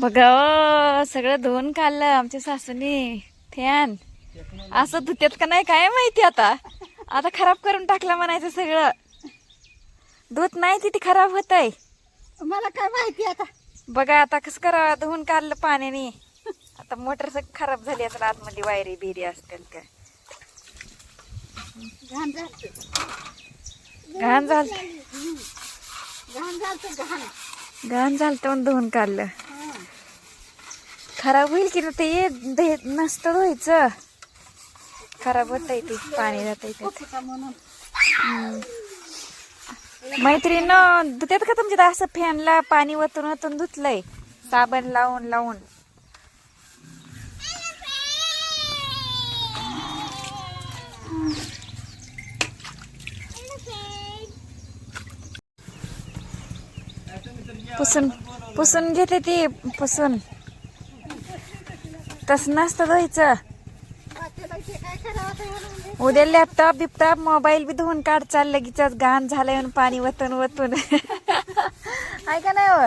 बघा सगळं धुवून काढलं आमच्या सासूने. फॅन असं धुत्यात का नाही काय माहिती आता? आता खराब करून टाकलं म्हणायचं सगळं. धुत नाही ती ती खराब होत आहे मला काय माहिती आता? बघा आता कसं करावं? धुवून काढलं पाण्याने. आता मोटर सगळं खराब झाली असेल आतमध्ये वायरी बिरी असतील काय. घाण झालं घाण झालं घाण झालं धुवून काढलं. खराब होईल की ना ते दे नसतं धुवायचं. खराब होत आहे ते पाणी जात आहे मैत्रीनं म्हणून मैत्रीण धुत्यात का तुमच्या असं फॅनला पाणी वतून वतून धुतलंय? साबण लावून लावून. पुसून पुसून घेते ती पुसून. तस नसतं धुवायचं उद्या लॅपटॉप बिपटॉप मोबाईल बी धुवून काढ चाल लगेच घाण झालंय म्हणून पाणी वतून वतून. आहे का नाही हो?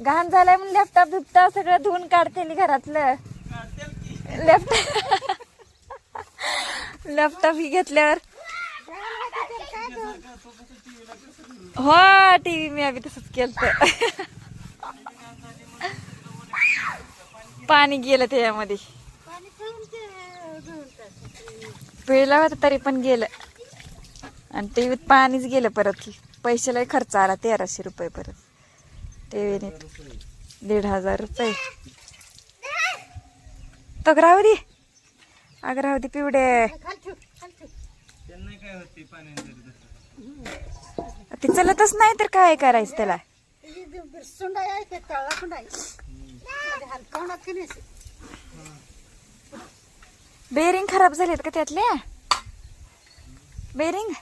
घाण झालंय म्हणून लॅपटॉप बिपटॉप सगळं धुवून काढते घरातलं. लॅपटॉप लॅपटॉप ही घेतल्यावर हो टीव्ही मी आम्ही तसंच केलं पाणी गेलं त्याच्यामध्ये ते. पिळला होता तरी पण गेलं. आणि टीव्हीत पाणीच गेलं परत. पैसे लय खर्च आला तेराशे रुपये परत. टीव्हीने दीड हजार रुपये. तो राहू दे. अगं पिवडे. ती चलतच नाही तर काय करायचं त्याला? बेरिंग खराब झालेत का त्यातल्या बेरिंग?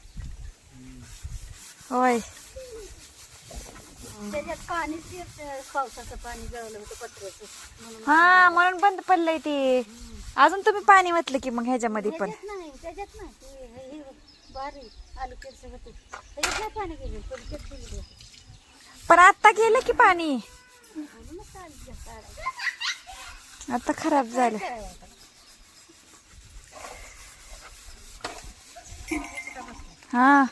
होय. हा म्हणून बंद पडलंय ते. अजून तुम्ही पाणी वतलं की मग ह्याच्यामध्ये पण. पण आता गेलं की पाणी? आता खराब झालं. हा.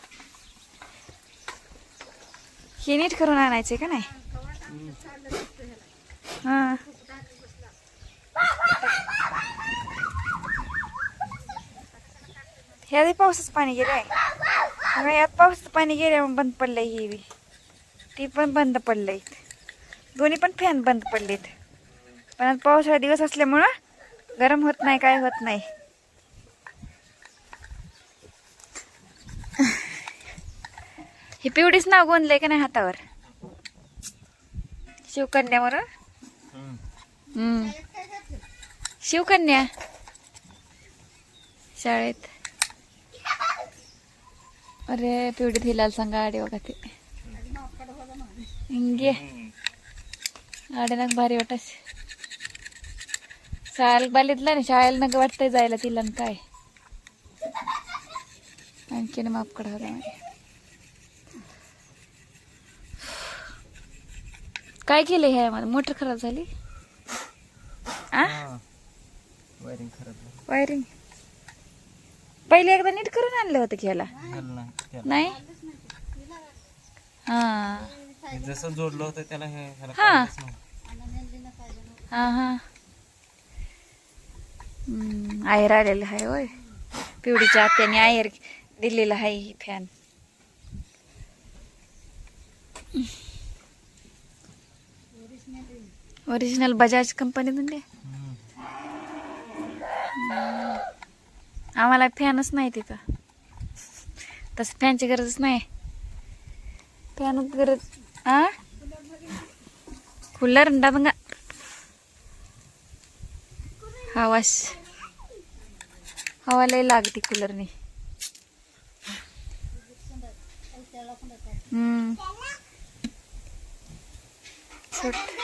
हे नीट करून आणायचे का नाही? हा. ह्यात पावसाचं पाणी गेलंय. यात पावसाचं पाणी गेलं मग बंद पडलंय ही ती पण बंद पडलंय. दोन्ही पण फॅन बंद पडलेत. पण आज पावसाळा दिवस असल्यामुळं गरम होत नाही काय होत नाही. हे पिवडीच नाव गोंदलंय का नाही हातावर? शिवकन्यावर? शिवकन्या? शाळेत. अरे पिवडी हिलाल सांगा आडे बघा ते. इंगे आडे ना भारी वाटस शाळेला बालितला ना शाळेला नग वाटतंय जायला तिला काय. आणखीन माफ माझ्या काय केलं ह्या मला मोटर खराब झाली? आ? वायरिंग खराब. वायरिंग? पहिले एकदा नीट करून आणलं होतं झालं नाही हा. जसं जोडलं होतं त्याला हे हा. हां हां. आयर आलेलं आहे होय. पिवडीच्या आत्याने आयर दिलेलं आहे ही फॅन. ओरिजिनल बजाज कंपनीतून दे आम्हाला फॅनच नाही तिथं. तसं फॅनची गरजच नाही. फॅनच गरज आ? ular entah enggak? Awas awalnya lagi di ular nih. Hmm. Sorry.